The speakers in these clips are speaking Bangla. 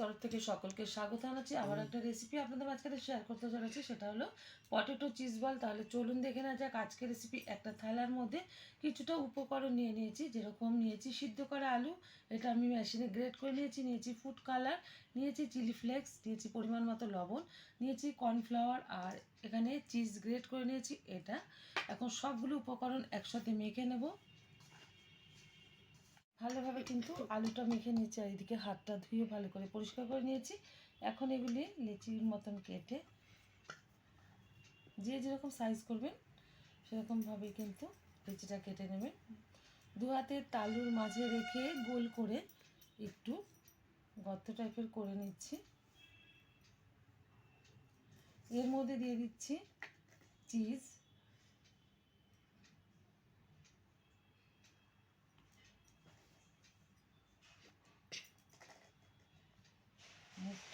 তরফ থেকে সকলকে স্বাগত জানাচ্ছি। আবার একটা রেসিপি আপনাদের মাঝখানে শেয়ার করতে চলেছি সেটা হলো পটেটো চিজ বল তাহলে চলুন দেখে না যাক আজকের রেসিপি একটা থালার মধ্যে কিছুটা উপকরণ নিয়ে নিয়েছি যেরকম নিয়েছি সিদ্ধ করা আলু এটা আমি মেশিনে গ্রেট করে নিয়েছি নিয়েছি ফুড কালার নিয়েছি চিলি ফ্লেক্স নিয়েছি পরিমাণ মতো লবণ নিয়েছি কর্নফ্লাওয়ার আর এখানে চিজ গ্রেট করে নিয়েছি এটা। এখন সবগুলো উপকরণ একসাথে মেখে নেব। ভালোভাবে কিন্তু আলুটা মেখে নিয়েছি, আর এদিকে হাতটা ধুয়ে ভালো করে পরিষ্কার করে নিয়েছি। এখন এগুলি লিচির মতন কেটে যে যেরকম সাইজ করবেন, সেরকমভাবেই কিন্তু লিচিটা কেটে নেবেন। দু হাতে তালুর মাঝে রেখে গোল করে একটু গর্ত টাইপের করে নিচ্ছি। এর মধ্যে দিয়ে দিচ্ছি চিজ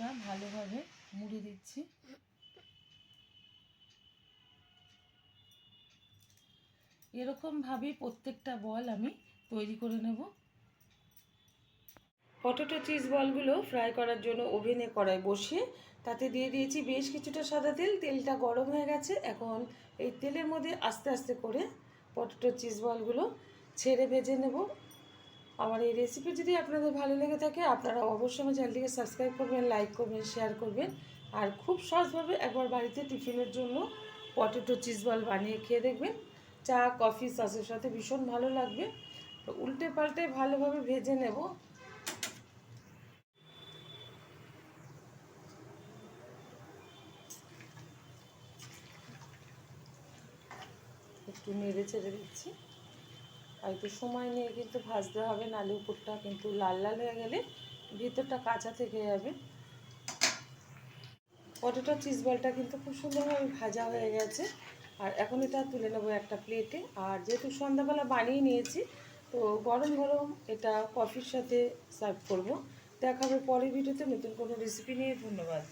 মুখটা ভালোভাবে মুড়ে দিচ্ছি। এরকমভাবেই প্রত্যেকটা বল আমি তৈরি করে নেব। পটেটো চিজ বলগুলো ফ্রাই করার জন্য ওভেনে কড়াই বসিয়ে তাতে দিয়ে দিয়েছি বেশ কিছুটা সাদা তেল। তেলটা গরম হয়ে গেছে। এখন এই তেলের মধ্যে আস্তে আস্তে করে পটেটো চিজ বলগুলো ছেড়ে ভেজে নেব। আমার এই রেসিপি যদি আপনাদের ভালো লেগে থাকে, আপনারা অবশ্যই আমার চ্যানেলটিকে সাবস্ক্রাইব করবেন লাইক করবেন শেয়ার করবেন। আর খুব সহজভাবে একবার বাড়িতে টিফিনের জন্য পটেটো চিজ বল বানিয়ে খেয়ে দেখবেন। চা কফি সসের সাথে ভীষণ ভালো লাগবে। তো উল্টে পাল্টে ভালোভাবে ভেজে নেব। একটু নেড়ে চেড়ে দিচ্ছি। একটু সময় নিয়ে কিন্তু ভাজতে হবে নালে উপরটা কিন্তু লাল লাল হয়ে গেলে ভিতরটা কাঁচা থেকে যাবে। পটেটো চিজ বলটা কিন্তু খুব সুন্দরভাবে ভাজা হয়ে গেছে। আর এখন এটা তুলে নেব একটা প্লেটে আর যেহেতু সন্ধ্যাবেলা বানিয়ে নিয়েছি, তো গরম গরম এটা কফির সাথে সার্ভ করব। দেখাবে পরের ভিডিওতে নতুন কোনো রেসিপি নিয়ে। ধন্যবাদ।